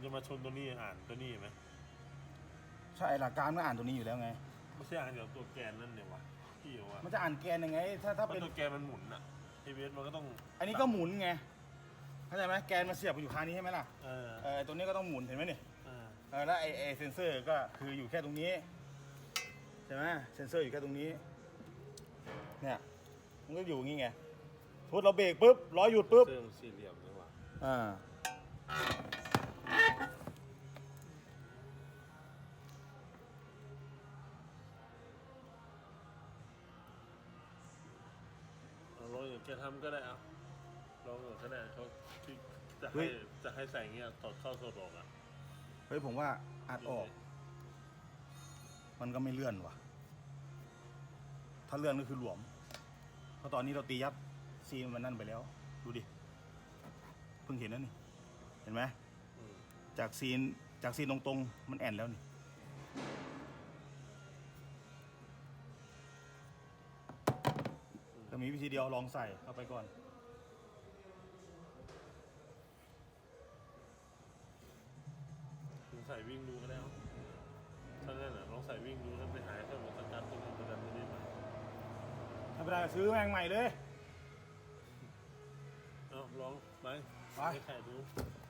มันจะมาชนตัวนี้อ่านตัวนี้ไหมใช่หลักการมันอ่านตัวนี้อยู่แล้วไง ไม่ใช่อ่านเดี๋ยวตัวแกนนั่นเดี๋ยววะพี่บอกว่ามันจะอ่านแกนยังไง ถ้าถ้าเพราะเป็นตัวแกนมันหมุนอะไอเวสมันก็ต้องอันนี้ก็หมุนไงเข้าใจไหมแกนมันเสียบอยู่ข้างนี้ใช่ไหมล่ะเออเออตัวนี้ก็ต้องหมุนเห็นไหมนี่เออเออแล้วไอไอเซนเซอร์ก็คืออยู่แค่ตรงนี้ใช่ไหมเซนเซอร์อยู่แค่ตรงนี้เนี่ยมันก็อยู่อย่างงี้ไงสมมติเราเบรกปุ๊บล้อหยุดปุ๊บเสื้อมันสี่เหลี่ยมนี่หว่าอ่า แกทำก็ได้เอาลองอย่างก็ได้เขาที่จะให้จะให้ใส่เงี้ยถอดเข้าถอดออกอะเฮ้ยผมว่าอัดออก มันก็ไม่เลื่อนว่ะ ถ้าเลื่อนก็คือหลวม เพราะตอนนี้เราตียับซีนมันนั่นไปแล้ว ดูดิ เพิ่งเห็นแล้วนี่ เห็นไหม อืมจากซีนจากซีนตรงๆ มันแอนแล้วนี่ มีวิธีเดียวลองใส่เข้าไปก่อนลองใส่วิ่งดูก็ได้เอาถ้านั่นน่ะลองใส่วิ่งดูแล้วไปหายถ้ามันสตาร์ทตรงนี้ประดันตรงนี้มาถ้าไม่ได้ซื้อแมงใหม่เลย เอาลองไปไป ให้ใครดูไ